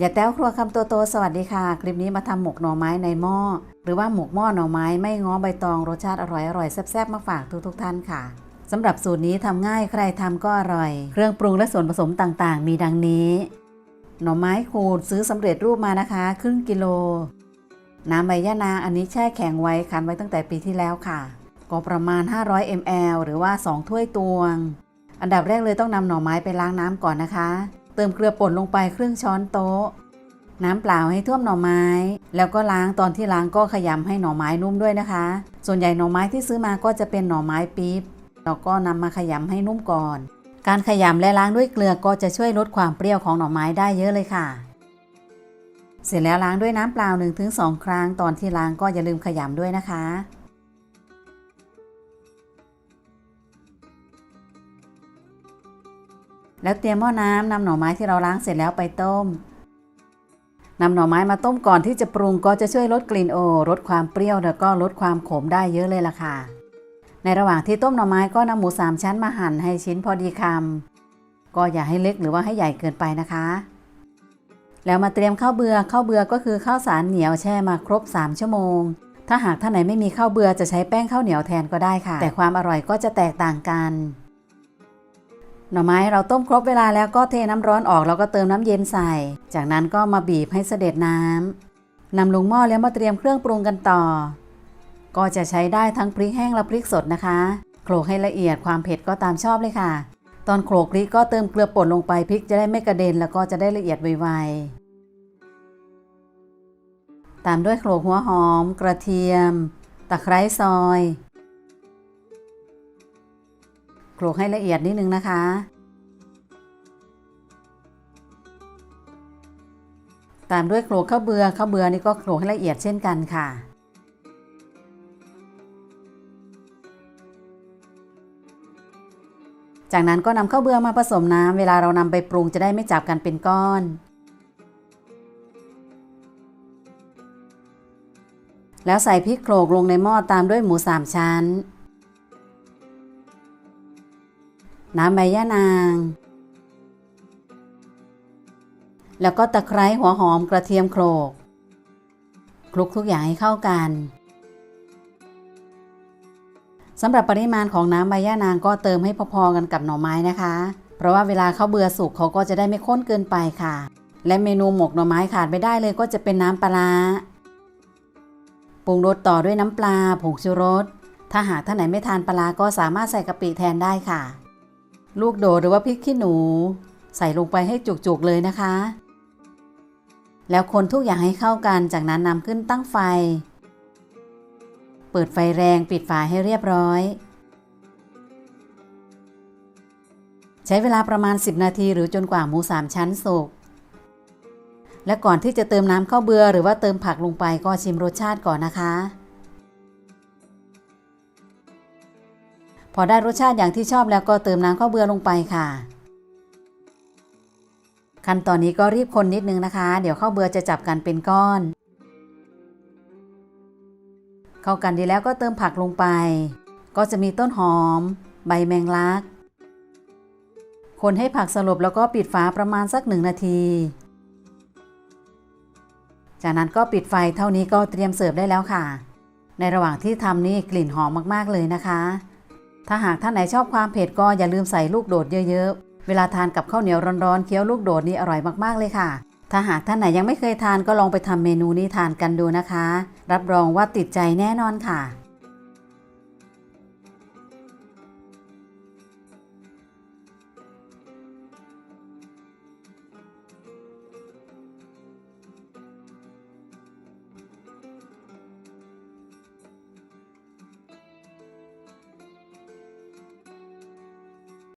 อย่าแต้วครัวคำโตโตสวัสดีค่ะ คลิปนี้มาทำหมกหน่อไม้ในหม้อหรือว่าหมกหม้อหน่อไม้ไม่ง้อใบตองรสชาติอร่อยอร่อยแซ่บๆมาฝากทุกทุกๆท่านค่ะสำหรับสูตรนี้ทำง่ายใครทำก็อร่อย เครื่องปรุงและส่วนผสมต่างๆ มีดังนี้ หน่อไม้ขูดซื้อสำเร็จรูปมานะคะ ครึ่งกิโล น้ำใบย่านางอันนี้แช่แข็งไว้คั้นไว้ตั้งแต่ปีที่แล้วค่ะ ก็ประมาณ 500 ml หรือว่า 2 ถ้วยตวง อันดับแรกเลยต้องนำหน่อไม้ไปล้างน้ำก่อนนะคะ เติมเกลือป่นลงไปครึ่งช้อนโต๊ะ น้ำเปล่าให้ท่วมหน่อไม้ แล้วก็ล้างตอนที่ล้างก็ขยำให้หน่อไม้นุ่มด้วยนะคะ ส่วนใหญ่หน่อไม้ที่ซื้อมาก็จะเป็นหน่อไม้ปี๊บเราก็นำมาขยำให้นุ่มก่อน การขยำและล้างด้วยเกลือก็จะช่วยลดความเปรี้ยวของหน่อไม้ได้เยอะเลยค่ะ เสร็จแล้วล้างด้วยน้ำเปล่า 1-2 ครั้ง ตอนที่ล้างก็อย่าลืมขยำด้วยนะคะ แล้วเตรียมหม้อน้ำนำหน่อไม้ที่เราล้างเสร็จแล้วไปต้มนำหน่อไม้มาต้มก่อนที่จะปรุงก็จะช่วยลดกลิ่นโอลดความเปรี้ยวแล้วก็ลดความขมได้เยอะเลยล่ะค่ะ ในระหว่างที่ต้มหน่อไม้ก็นำหมูสามชั้นมาหั่นให้ชิ้นพอดีคำก็อย่าให้เล็กหรือว่าให้ใหญ่เกินไปนะคะ แล้วมาเตรียมข้าวเบือข้าวเบือก็คือข้าวสารเหนียวแช่มาครบ 3 ชั่วโมง ถ้าหากท่านไหนไม่มีข้าวเบือจะใช้แป้งข้าวเหนียวแทนก็ได้ค่ะ แต่ความอร่อยก็จะแตกต่างกัน หน่อไม้เราต้มครบเวลาแล้วก็เทน้ำร้อนออกแล้วก็เติมน้ำเย็นใส่ จากนั้นก็มาบีบให้เสด็จน้ำนำลงหม้อแล้วมาเตรียมเครื่องปรุงกันต่อ ก็จะใช้ได้ทั้งพริกแห้งและพริกสดนะคะ โขลกให้ละเอียดความเผ็ดก็ตามชอบเลยค่ะ ตอนโขลกพริกก็เติมเกลือป่นลงไปพริกจะได้ไม่กระเด็นแล้วก็จะได้ละเอียดไวๆตามด้วยโขลกหัวหอม กระเทียม ตะไคร้ซอย โขลกให้ละเอียดนิดนึงนะคะ ตามด้วยโขลกข้าวเบือข้าวเบือนี่ก็โขลกให้ละเอียดเช่นกันค่ะจากนั้นก็นำข้าวเบือมาผสมน้ำเวลาเรานำไปปรุงจะได้ไม่จับกันเป็นก้อน แล้วใส่พริกโขลกลงในหม้อตามด้วยหมูสามชั้น น้ำใบย่านาง แล้วก็ตะไคร้หัวหอมกระเทียมโขลกคลุกทุกอย่างให้เข้ากันสำหรับปริมาณของน้ำใบย่านางก็เติมให้พอๆกันกับหน่อไม้นะคะ เพราะว่าเวลาเขาเบื่อสุกเขาก็จะได้ไม่ข้นเกินไปค่ะ และเมนูหมกหน่อไม้ขาดไม่ได้เลยก็จะเป็นน้ำปลาปรุงรสต่อด้วยน้ำปลาผงชูรส ถ้าหากท่านไหนไม่ทานปลาก็สามารถใส่กะปิแทนได้ค่ะ ลูกโดดหรือว่าพริกขี้หนู ใส่ลงไปให้จุกๆเลยนะคะ แล้วคนทุกอย่างให้เข้ากันจากนั้นนำขึ้นตั้งไฟ เปิดไฟแรงปิดฝาให้เรียบร้อย ใช้เวลาประมาณ 10 นาทีหรือจนกว่าหมูสามชั้นสุกและก่อนที่จะเติมน้ำข้าวเบือหรือว่าเติมผักลงไปก็ชิมรสชาติก่อนนะคะ พอได้รสชาติอย่างที่ชอบแล้วก็เติมน้ำข้าวเบือลงไปค่ะ ขั้นตอนนี้ก็รีบคนนิดนึงนะคะ เดี๋ยวข้าวเบือจะจับกันเป็นก้อน เข้ากันดีแล้วก็เติมผักลงไป ก็จะมีต้นหอม ใบแมงลัก คนให้ผักสลบแล้วก็ปิดฝาประมาณสักหนึ่งนาที จากนั้นก็ปิดไฟเท่านี้ก็เตรียมเสิร์ฟได้แล้วค่ะ ในระหว่างที่ทำนี่กลิ่นหอมมากๆเลยนะคะ ถ้าหากท่านไหนชอบความเผ็ดก็อย่าลืมใส่ลูกโดดเยอะๆ เวลาทานกับข้าวเหนียวร้อนๆเคี้ยวลูกโดดนี่อร่อยมากๆเลยค่ะ ถ้าหากท่านไหนยังไม่เคยทานก็ลองไปทำเมนูนี้ทานกันดูนะคะ รับรองว่าติดใจแน่นอนค่ะ